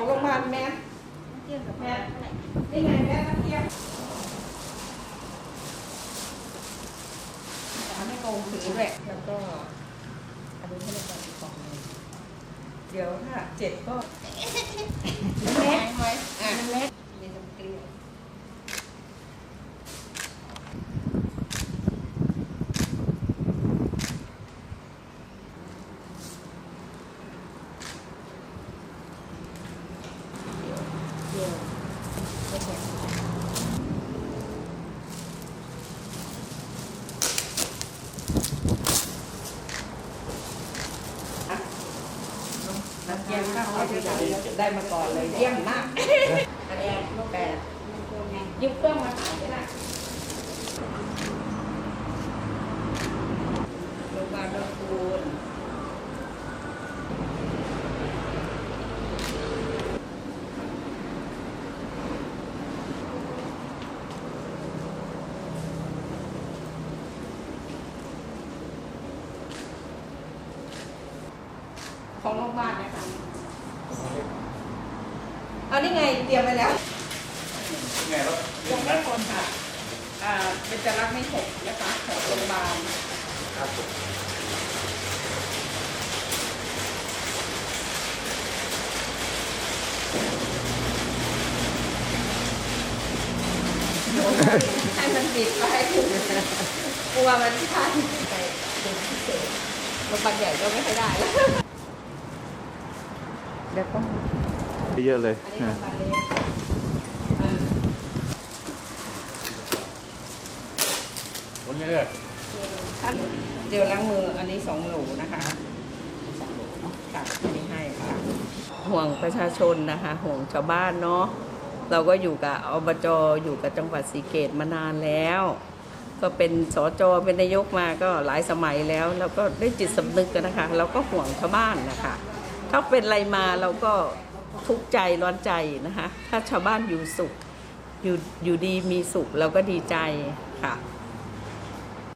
ของโรงพยาบาลแม่เทียมกับแม่นี่ไงแม่ตะเกียบทำให้งงถือด้วยแล้วก็อันนี้ให้เราไปอีกกล่องหนึงเดี๋ยวถ้าเจ็ดก็ เล็กไว้อะเล็กมีน้ำเกลือ เดียวไม่แข็งอะน้ำ เยี่ยมข้าวเขาจะได้มาก่อนเลยเยี่ยมมากอันนี้ลูกแปดยึดเครื่องมาขายได้ละโรงพยาบาลดอนคูณ ของโรงพยาบาลเนะคะเอานี่ไงเตรียมไปแล้วไงแล้วยังไม่คนค่ะอ่าเป็นจะรักไม่หกนะคะของโรงพยาบาลครับผมให้มันปิดไว้กลัวมันพลาดไปเป็นพิเศษโรงพยาบาลใหญ่ก็ไม่ค่อยได้แล้ว เดี๋ยวต้องเยอะเลยอันนี้โรงพยาบาลเล็กอ่าคนนี้เลยขั้นเจลล้างมืออันนี้สองโหลนะคะสองโหลเนาะค่ะอันนี้ให้ค่ะห่วงประชาชนนะคะ ห่วงชาวบ้านเนาะเราก็อยู่กับอบจอยู่กับจังหวัดศรีเกตมานานแล้ว ก็เป็นสจเป็นนายกมาก็หลายสมัยแล้ว แล้วก็ได้จิตสำนึกกันนะคะ เราก็ห่วงชาวบ้านนะคะ ถ้าเป็นอะไรมาเราก็ทุกข์ใจร้อนใจนะคะ ถ้าชาวบ้านอยู่สุขอยู่อยู่ดีมีสุขเราก็ดีใจค่ะ